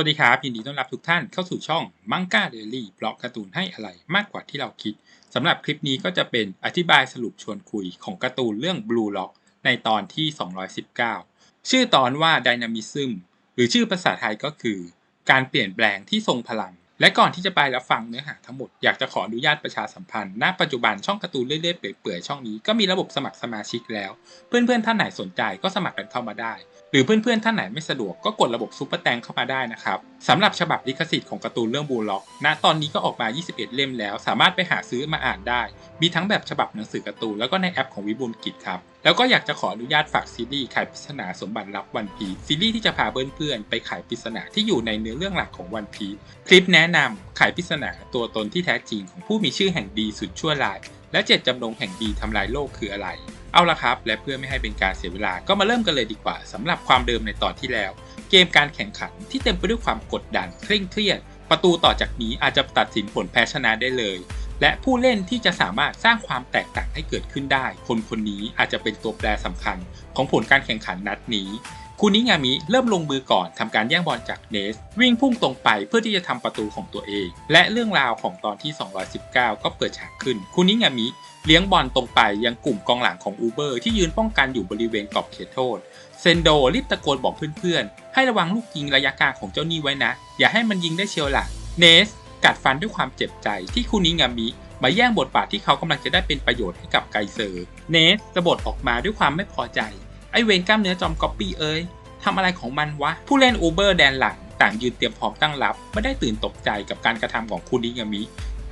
วัสดีครับ ยินดีต้อนรับทุกท่านเข้าสู่ช่องมังก a เดลี่บล็อกการ์ตูนให้อะไรมากกว่าที่เราคิดสำหรับคลิปนี้ก็จะเป็นอธิบายสรุปชวนคุยของการ์ตูนเรื่อง Blue Lock ในตอนที่ 219 ชื่อตอนว่า Dynamism หรือชื่อภาษาไทยก็คือ การเปลี่ยนแปลงที่ทรงพลัง และก่อนที่จะไปรับฟังเนื้อหาทั้งหมด อยากจะขออนุญาตประชาสัมพันธ์ ณ ปัจจุบันช่องการ์ตูนเรื่อยๆ เปื่อยๆ ช่องนี้ก็มีระบบสมัครสมาชิกแล้ว เพื่อนๆ ท่านไหนสนใจก็สมัครกันเข้ามาได้ หรือเพื่อนๆ ท่านไหนไม่สะดวกก็กดระบบซุปเปอร์แตงเข้ามาได้นะครับสำหรับฉบับลิขสิทธิ์ของการ์ตูนเรื่องบูล็อก ณ ตอนนี้ก็ออกมา 21 เล่มแล้ว สามารถไปหาซื้อมาอ่านได้ มีทั้งแบบฉบับหนังสือการ์ตูนแล้วก็ในแอปของวิบูลกิจครับ แล้วก็อยากจะขออนุญาตฝากซีรีส์ไขปริศนาสมบัติลับวันพีซีรีส์ที่จะพาเพื่อนๆไปไขปริศนาที่อยู่ในเนื้อเรื่องหลักของวันพีคลิปแนะนำไขปริศนาตัวตนที่แท้จริงของผู้มีชื่อแห่งดีสุดชั่วร้าย และเจ็ดจำนงแห่งดีทำลายโลกคืออะไร เอาละครับ และเพื่อไม่ให้เป็นการเสียเวลาก็มาเริ่มกันเลยดีกว่าสำหรับความเดิมในตอนที่แล้ว เกมการแข่งขันที่เต็มไปด้วยความกดดันเคร่งเครียดประตูต่อจากนี้อาจจะตัดสินผลแพ้ชนะได้เลย และผู้เล่นที่จะสามารถสร้างความแตกต่างให้เกิดขึ้นได้ คนคนนี้อาจจะเป็นตัวแปรสำคัญของผลการแข่งขันนัดนี้คูนิงามิเริ่มลงมือก่อนทำการแย่งบอลจากเนส วิ่งพุ่งตรงไปเพื่อที่จะทำประตูของตัวเอง และเรื่องราวของตอนที่ 219 ก็เปิดฉากขึ้นคูนิงามิเลี้ยงบอลตรงไปยังกลุ่มกองหลังของอูเบอร์ที่ยืนป้องกันอยู่บริเวณกรอบเขตโทษ เซนโดรีบตะโกนบอกเพื่อนๆ ให้ระวังลูกยิงระยะกลางของเจ้านี่ไว้นะ อย่าให้มันยิงได้เชียวล่ะเนส กัดฟันด้วยความเจ็บใจที่คูนิงามิมาแย่งบทบาทที่เขากำลังจะได้เป็นประโยชน์ให้กับไกเซอร์ เนสสะบดออกมาด้วยความไม่พอใจ ไอเวนกล้ามเนื้อจอมก๊อปปี้เอ้ยทำอะไรของมันวะ ผู้เล่นอูเบอร์แดนหลัง ต่างยืนเตรียมพร้อมตั้งรับ ไม่ได้ตื่นตกใจกับการกระทำของคูนิงามิ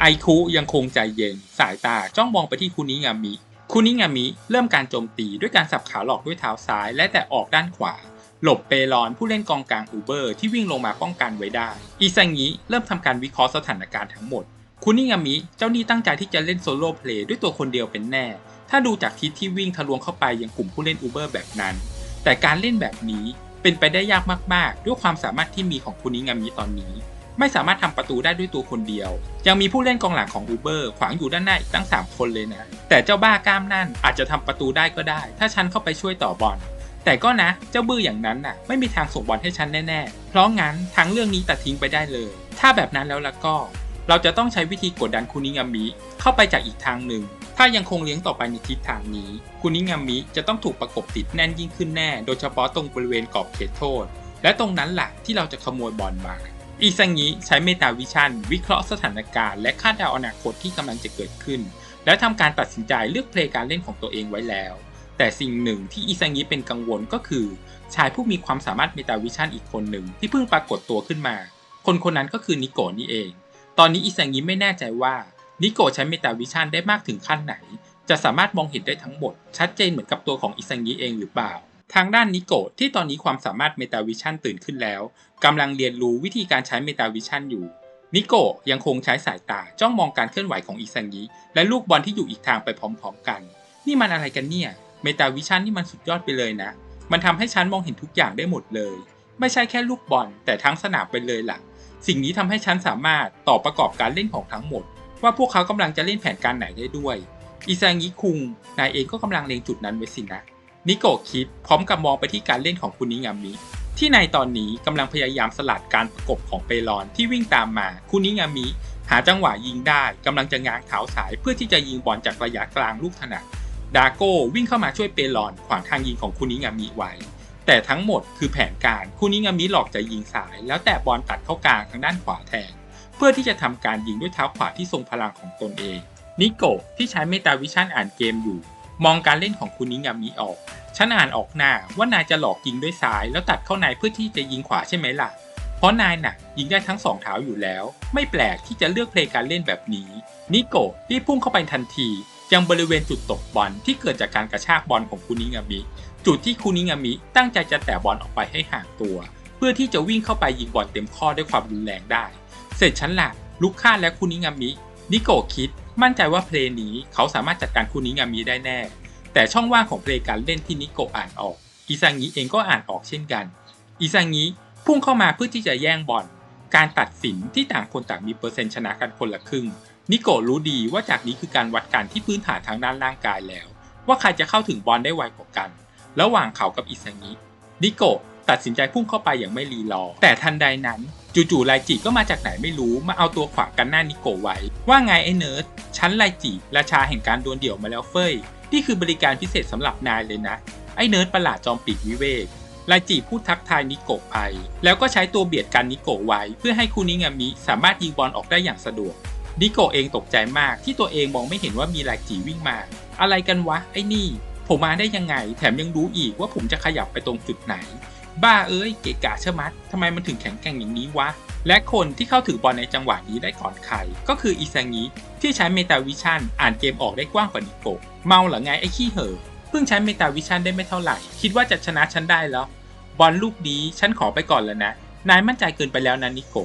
ไอคุยังคงใจเย็น สายตาจ้องมองไปที่คูนิงามิคูนิงามิเริ่มการโจมตีด้วยการสับขาหลอกด้วยเท้าซ้ายและแต่ออกด้านขวา หลบเปรอนผู้เล่นกองกลางอูเบอร์ที่วิ่งลงมาป้องกันไว้ได้ อิซังิเริ่มทำการวิเคราะห์สถานการณ์ทั้งหมด คุนิงามิเจ้านี่ตั้งใจที่จะเล่นโซโล่เพลย์ด้วยตัวคนเดียวเป็นแน่ ถ้าดูจากทิศที่วิ่งทะลวงเข้าไปยังกลุ่มผู้เล่นอูเบอร์แบบนั้น แต่การเล่นแบบนี้เป็นไปได้ยากมาก ๆ ด้วยความสามารถที่มีของคุนิงามิตอนนี้ ไม่สามารถทำประตูได้ด้วยตัวคนเดียว ยังมีผู้เล่นกองหลังของอูเบอร์ขวางอยู่ด้านหน้าอีกตั้ง 3 คนเลยนะ แต่เจ้าบ้ากล้ามนั่นอาจจะทำประตูได้ก็ได้ ถ้าฉันเข้าไปช่วยต่อบอล แต่ก็นะเจ้าบื้ออย่างนั้นน่ะ ไม่มีทางส่งบอลให้ฉันแน่ๆ เพราะงั้นทั้งเรื่องนี้ตัดทิ้งไปได้เลย ถ้าแบบนั้นแล้วล่ะก็ เราจะต้องใช้วิธีกดดันคุนิงามิเข้าไปจากอีกทางหนึ่ง ถ้ายังคงเลี้ยงต่อไปในทิศทางนี้ คุนิงามิจะต้องถูกประกบติดแน่นยิ่งขึ้นแน่ โดยเฉพาะตรงบริเวณกรอบเขตโทษ และตรงนั้นแหละที่เราจะขโมยบอลมาอีซังิใช้เมตาวิชั่น วิเคราะห์สถานการณ์และคาดเดาอนาคตที่กำลังจะเกิดขึ้น และทำการตัดสินใจเลือกเพลย์การเล่นของตัวเองไว้แล้ว แต่สิ่งหนึ่งที่อีซังิเป็นกังวลก็คือ ชายผู้มีความสามารถเมตาวิชั่นอีกคนหนึ่งที่เพิ่งปรากฏตัวขึ้นมา คนคนนั้นก็คือนิโกะนี่เอง ตอนนี้อีซังิไม่แน่ใจว่านิโกะใช้เมตาวิชั่นได้มากถึงขั้นไหน จะสามารถมองเห็นได้ทั้งหมด ชัดเจนเหมือนกับตัวของอิซังิเองหรือเปล่า ทางด้านนิโกะที่ตอนนี้ความสามารถเมตาวิชั่นตื่นขึ้นแล้วกำลังเรียนรู้วิธีการใช้เมตาวิชั่นอยู่นิโกะยังคงใช้สายตาจ้องมองการเคลื่อนไหวของอิซังิและลูกบอลที่อยู่อีกทางไปพร้อมๆกัน นี่มันอะไรกันเนี่ย เมตาวิชั่นนี่มันสุดยอดไปเลยนะ มันทำให้ฉันมองเห็นทุกอย่างได้หมดเลย ไม่ใช่แค่ลูกบอลแต่ทั้งสนามไปเลยล่ะ สิ่งนี้ทำให้ฉันสามารถต่อประกอบการเล่นของทั้งหมด ว่าพวกเขากำลังจะเล่นแผนการไหนได้ด้วยอิซางิคุงนายเองก็กำลังเล็งจุดนั้นไว้สินะนิโกะคิดพร้อมกับมองไปที่การเล่นของคุณนิงามิที่ในตอนนี้กำลังพยายามสลัดการประกบของเปรอนที่วิ่งตามมา คุนิงามิหาจังหวะยิงได้กำลังจะง้างเท้าสายเพื่อที่จะยิงบอลจากระยะกลางลูกถนัด ดาโก้วิ่งเข้ามาช่วยเปรอนขวางทางยิงของคุนิงามิไว้ แต่ทั้งหมดคือแผนการคุนิงามิหลอกจะยิงสาย แล้วแต่บอลตัดเข้ากลางทางด้านขวาแทน เพื่อที่จะทำการยิงด้วยเท้าขวาที่ทรงพลังของตนเองนิโกะที่ใช้เมตาวิชั่นอ่านเกมอยู่ มองการเล่นของคุนิงามิออกฉันอ่านออกหน้าว่านายจะหลอกยิงด้วยซ้าย แล้วตัดเข้าในเพื่อที่จะยิงขวาใช่ไหมล่ะ เพราะนายน่ะยิงได้ทั้งสองเท้าอยู่แล้ว ไม่แปลกที่จะเลือกเพลย์การเล่นแบบนี้ นิโกะรีบพุ่งเข้าไปทันที ยังบริเวณจุดตกบอลที่เกิดจากการกระชากบอลของคุนิงามิ จุดที่คุนิงามิตั้งใจจะแตะบอลออกไปให้ห่างตัว เพื่อที่จะวิ่งเข้าไปยิงบอลเต็มข้อด้วยความรุนแรงได้ เสร็จฉันหละลุกฆ่าและคุนิงามิ นิโกะคิด มั่นใจว่าเพลงนี้เขาสามารถจัดการคุนิงามิได้แน่ แต่ช่องว่างของเพลงการเล่นที่นิโกะอ่านออก อิซังิเองก็อ่านออกเช่นกัน อิซังิพุ่งเข้ามาเพื่อที่จะแย่งบอล การตัดสินที่ต่างคนต่างมีเปอร์เซ็นต์ชนะกันคนละครึ่ง นิโกรู้ดีว่าจากนี้คือการวัดกันที่พื้นฐานทางด้านร่างกายแล้ว ว่าใครจะเข้าถึงบอลได้ไวกว่ากัน ระหว่างเขากับอิซังินิโกะตัดสินใจพุ่งเข้าไปอย่างไม่รีรอ แต่ทันใดนั้น จู่ๆไลจิก็มาจากไหนไม่รู้มาเอาตัวขวางกันหน้านิโกะไว้ ว่าไงไอ้เนิร์ดฉันไลจิราชาแห่งการดวลเดี่ยวมาแล้วเฟยนี่คือบริการพิเศษสำหรับนายเลยนะ ไอ้เนิร์ดประหลาดจอมปีกวิเวกไลจิพูดทักทายนิโกะไป แล้วก็ใช้ตัวเบียดกันนิโกะไว้ เพื่อให้คูนิงามิสามารถยิงบอลออกได้อย่างสะดวก นิโกเองตกใจมากที่ตัวเองมองไม่เห็นว่ามีไลจิวิ่งมา อะไรกันวะไอ้นี่ ผมมาได้ยังไง แถมยังรู้อีกว่าผมจะขยับไปตรงจุดไหน บ้าเอ้ยเกะกะเชมัดทำไมมันถึงแข็งแกร่งอย่างนี้วะ และคนที่เข้าถึงบอลในจังหวะนี้ได้ก่อนใคร ก็คืออิซางิที่ใช้เมตาวิชั่นอ่านเกมออกได้กว้างกว่านิโกเมาหรือไงไอ้ขี้เห่อเพิ่งใช้เมตาวิชั่นได้ไม่เท่าไหร่ คิดว่าจะชนะฉันได้แล้ว บอลลูกนี้ฉันขอไปก่อนแล้วนะ นายมั่นใจเกินไปแล้วนะนิโก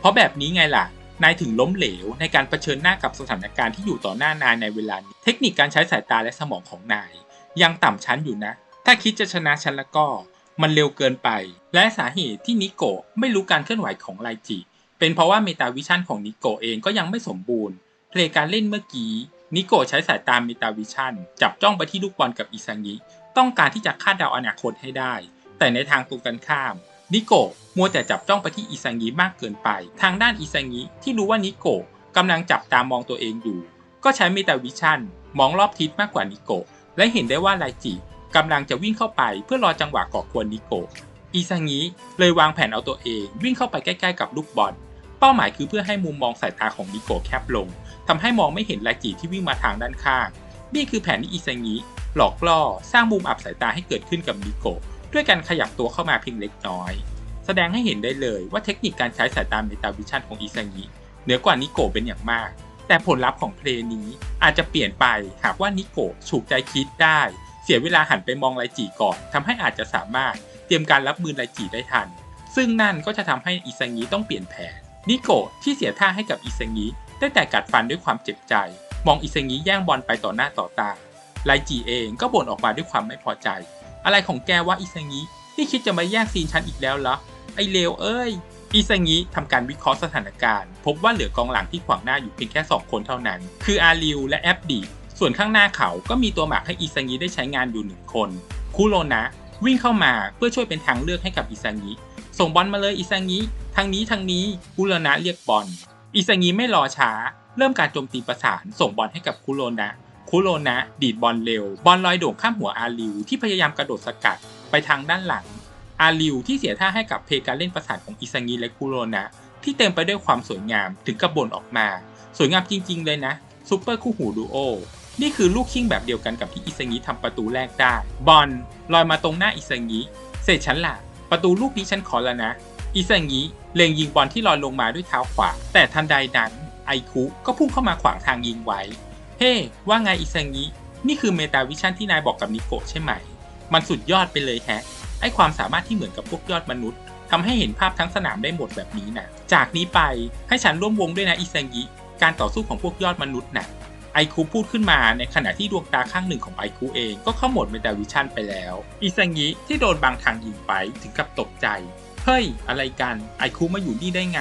เพราะแบบนี้ไงล่ะ นายถึงล้มเหลวในการเผชิญหน้ากับสถานการณ์ที่อยู่ต่อหน้านายในเวลานี้ เทคนิคการใช้สายตาและสมองของนาย ยังต่ำชั้นอยู่นะ ถ้าคิดจะชนะฉันแล้วก็ มันเร็วเกินไป และสาเหตุที่นิโกะไม่รู้การเคลื่อนไหวของไลจิ เป็นเพราะว่าเมตาวิชั่นของนิโกะเองก็ยังไม่สมบูรณ์ เพลงการเล่นเมื่อกี้ นิโกะใช้สายตาเมตาวิชั่น จับจ้องไปที่ลูกบอลกับอิซังิ ต้องการที่จะคาดเดาอนาคตให้ได้ แต่ในทางตรงกันข้าม นิโกะมัวแต่จับจ้องไปที่อิซังิมากเกินไป ทางด้านอิซังิที่รู้ว่านิโกะกำลังจับตามองตัวเองอยู่ ก็ใช้เมตาวิชั่นมองรอบทิศมากกว่านิโกะและเห็นได้ว่าไลจิกำลังจะวิ่งเข้าไปเพื่อรอจังหวะก่อกวนนิโกะอิซังิเลยวางแผนเอาตัวเองวิ่งเข้าไปใกล้ๆกับลูกบอล เป้าหมายคือเพื่อให้มุมมองสายตาของนิโกะแคบลงทำให้มองไม่เห็นไลจิที่วิ่งมาทางด้านข้าง นี่คือแผนที่อิซังิหลอกล่อสร้างมุมอับสายตาให้เกิดขึ้นกับนิโกะ ด้วยการขยับตัวเข้ามาเพียงเล็กน้อย แสดงให้เห็นได้เลยว่าเทคนิคการใช้สายตาเมตาวิชั่นของอิซังิเหนือกว่านิโกะเป็นอย่างมาก แต่ผลลัพธ์ของเพลงนี้อาจจะเปลี่ยนไปหากว่านิโกะฉุกใจคิดได้ เสียเวลาหันไปมองไลจิก่อนทำให้อาจจะสามารถเตรียมการรับมือไลจิได้ทัน ซึ่งนั่นก็จะทำให้อิซังิต้องเปลี่ยนแผนนิโกะที่เสียท่าให้กับอิซังิได้แต่กัดฟันด้วยความเจ็บใจ มองอิซังิแย่งบอลไปต่อหน้าต่อตาไลจิเองก็บ่นออกมาด้วยความไม่พอใจ อะไรของแกวะอิซังินี่คิดจะมาแย่งซีนฉันอีกแล้วเหรอไอเลวเอ้ยอิซังิทำการวิเคราะห์สถานการณ์ พบว่าเหลือกองหลังที่ขวางหน้าอยู่เพียงแค่ 2 คนเท่านั้น คืออาริวและแอปดีส่วนข้างหน้าเขาก็มีตัวหมากให้อิซังิได้ใช้งานอยู่หนึ่งคนคุโรนะวิ่งเข้ามาเพื่อช่วยเป็นทางเลือกให้กับอิซังิส่งบอลมาเลยอิซังิทางนี้ทางนี้คุโรนะเรียกบอลอิซังิไม่รอช้า เริ่มการโจมตีประสาน ส่งบอลให้กับคุโรนะ คุโรนะดีดบอลเร็ว บอลลอยโด่งข้ามหัวอาริวที่พยายามกระโดดสกัดไปทางด้านหลัง อาริวที่เสียท่าให้กับเพการเล่นประสานของอิซังิและคุโรนะที่เต็มไปด้วยความสวยงามถึงกับบ่นออกมา สวยงามจริง ๆ เลยนะซูเปอร์คู่หูดูโอนี่คือลูกชิ่งแบบเดียวกันกับที่อิซังิทำประตูแรกได้ บอลลอยมาตรงหน้าอิซังิเสร็จฉันล่ะ ประตูลูกนี้ฉันขอแล้วนะ อิซังิเล็งยิงบอลที่ลอยลงมาด้วยเท้าขวา แต่ทันใดนั้นไอคุก็พุ่งเข้ามาขวางทางยิงไว้ เฮ้ว่าไงอิซังินี่คือเมตาวิชั่นที่นายบอกกับนิโกะใช่ไหม มันสุดยอดไปเลยแฮะ ไอความสามารถที่เหมือนกับพวกยอดมนุษย์ทำให้เห็นภาพทั้งสนามได้หมดแบบนี้นะ จากนี้ไปให้ฉันร่วมวงด้วยนะอิซังิการต่อสู้ของพวกยอดมนุษย์นะไอคูพูดขึ้นมาในขณะที่ดวงตาข้างหนึ่งของไอคูเองก็เข้าหมดเมตาวิชั่นไปแล้ว อิซังิที่โดนบางทางยิงไปถึงกับตกใจ เฮ้ย อะไรกัน ไอคูมาอยู่นี่ได้ไง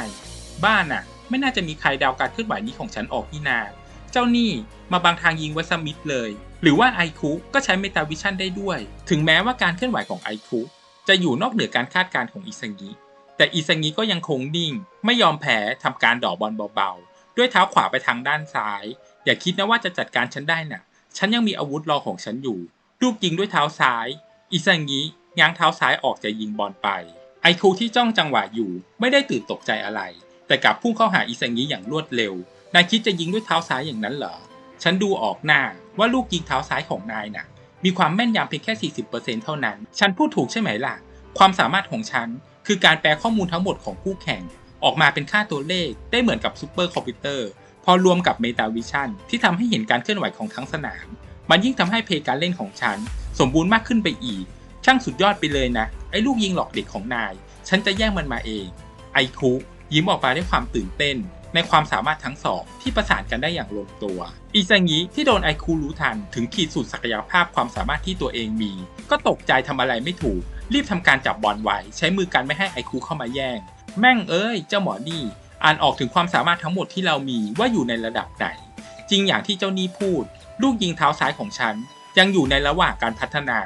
บ้านน่ะ ไม่น่าจะมีใครเดาการเคลื่อนไหวนี้ของฉันออกนี่นา เจ้านี่มาบางทางยิงไว้สมิธเลย หรือว่าไอคุก็ใช้เมตาวิชั่นได้ด้วย ถึงแม้ว่าการเคลื่อนไหวของไอคุจะอยู่นอกเหนือการคาดการณ์ของอิซังิแต่อิซังิก็ยังคงนิ่ง ไม่ยอมแพ้ทำการดอกบอลเบาๆ ด้วยเท้าขวาไปทางด้านซ้าย อย่าคิดนะว่าจะจัดการฉันได้น่ะ ฉันยังมีอาวุธรอของฉันอยู่ ลูกยิงด้วยเท้าซ้าย อิซังิง้างเท้าซ้ายออกจะยิงบอลไป ไอคุที่จ้องจังหวะอยู่ ไม่ได้ตื่นตกใจอะไร แต่กลับพุ่งเข้าหาอิซังิอย่างรวดเร็ว นายคิดจะยิงด้วยเท้าซ้ายอย่างนั้นเหรอ ฉันดูออกหน้าว่าลูกยิงเท้าซ้ายของนายน่ะ มีความแม่นยำเพียงแค่ 40%เท่านั้น ฉันพูดถูกใช่ไหมล่ะ ความสามารถของฉันคือการแปลข้อมูลทั้งหมดของคู่แข่ง ออกมาเป็นค่าตัวเลขได้เหมือนกับซูเปอร์คอมพิวเตอร์พอรวมกับเมตาวิชั่นที่ทำให้เห็นการเคลื่อนไหวของทั้งสนาม มันยิ่งทำให้เพลย์การเล่นของฉัน สมบูรณ์มากขึ้นไปอีก ช่างสุดยอดไปเลยนะ ไอ้ลูกยิงหลอกเด็กของนาย ฉันจะแย่งมันมาเอง ไอคุยิ้มออกมาด้วยความตื่นเต้น ในความสามารถทั้งสองที่ประสานกันได้อย่างลงตัว อิซังิที่โดนไอคูรู้ทันถึงขีดสุดศักยภาพความสามารถที่ตัวเองมี ก็ตกใจทำอะไรไม่ถูก รีบทำการจับบอลไว้ ใช้มือกันไม่ให้ไอคูเข้ามาแย่ง แม่งเอ้ย เจ้าหมอนี่ อ่านออกถึงความสามารถทั้งหมดที่เรามีว่าอยู่ในระดับไหน จริงอย่างที่เจ้านี่พูด ลูกยิงเท้าซ้ายของฉัน ยังอยู่ในระหว่างการพัฒนา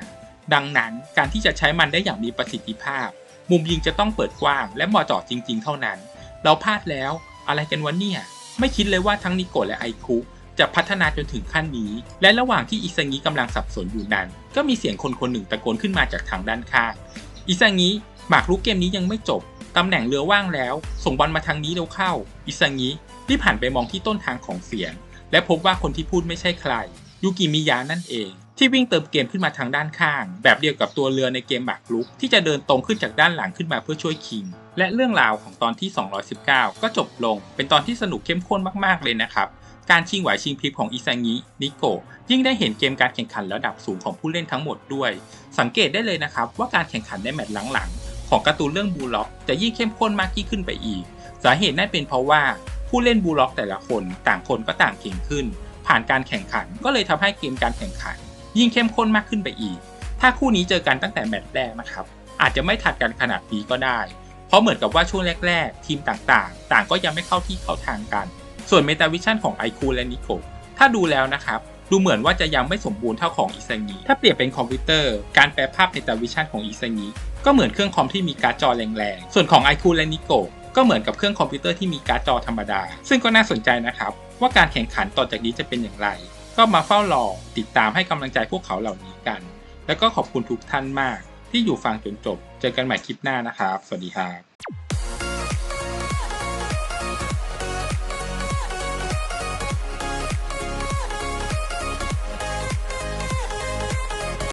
ดังนั้นการที่จะใช้มันได้อย่างมีประสิทธิภาพ มุมยิงจะต้องเปิดกว้าง และเหมาะเจาะจริง ๆ เท่านั้น เราพลาดแล้ว อะไรกันวะเนี่ย ไม่คิดเลยว่าทั้งนิโกะและไอคุจะพัฒนาจนถึงขั้นนี้ และระหว่างที่อิซางิกำลังสับสนอยู่นั้น ก็มีเสียงคนคนหนึ่งตะโกนขึ้นมาจากทางด้านข้างอิซางิหมากรุกเกมนี้ยังไม่จบ ตำแหน่งเรือว่างแล้ว ส่งบอลมาทางนี้เร็วเข้า อิซางิรีบหันไปมองที่ต้นทางของเสียง และพบว่าคนที่พูดไม่ใช่ใคร ยูกิมิยะนั่นเอง ที่วิ่งเติมเกมขึ้นมาทางด้านข้าง แบบเดียวกับตัวเรือในเกมหมากรุก ที่จะเดินตรงขึ้นจากด้านหลังขึ้นมาเพื่อช่วยคิง และเรื่องราวของตอนที่ 219 ก็จบลง เป็นตอนที่สนุกเข้มข้นมากๆเลยนะครับ การชิงไหวชิงพริบของอิซางินิโกยิ่งได้เห็นเกมการแข่งขันระดับสูงของผู้เล่นทั้งหมดด้วย สังเกตได้เลยนะครับว่าการแข่งขันในแมตช์หลังๆของการ์ตูนเรื่องบูล็อกจะยิ่งเข้มข้นมากยิ่งขึ้นไปอีก สาเหตุนั่นเป็นเพราะว่าผู้เล่นบูล็อกแต่ละคนต่างคนก็ต่างเก่งขึ้น ผ่านการแข่งขันก็เลยทำให้เกมการแข่งขัน ยิ่งเข้มข้นมากขึ้นไปอีก ถ้าคู่นี้เจอกันตั้งแต่แมตช์แรกนะครับ อาจจะไม่ถัดกันขนาดนี้ก็ได้ เพราะเหมือนกับว่าช่วงแรก ๆ ทีมต่างๆ ต่างก็ยังไม่เข้าที่เข้าทางกัน ส่วนเมตาวิชั่นของไอคูและนิโกถ้าดูแล้วนะครับดูเหมือนว่าจะยังไม่สมบูรณ์เท่าของอิซางิถ้าเปรียบเป็นคอมพิวเตอร์ การแปลภาพเมตาวิชั่นของอิซางิก็เหมือนเครื่องคอมที่มีการ์ดจอแรงๆ ส่วนของไอคูและนิโกก็เหมือนกับเครื่องคอมพิวเตอร์ที่มีการ์ดจอธรรมดา ซึ่งก็น่าสนใจนะครับ ว่าการแข่งขันต่อจากนี้จะเป็นอย่างไร ก็มาเฝ้ารอติดตามให้กำลังใจพวกเขาเหล่านี้กัน แล้วก็ขอบคุณทุกท่านมากที่อยู่ฟังจนจบ เจอกันใหม่คลิปหน้านะครับ สวัสดีครับ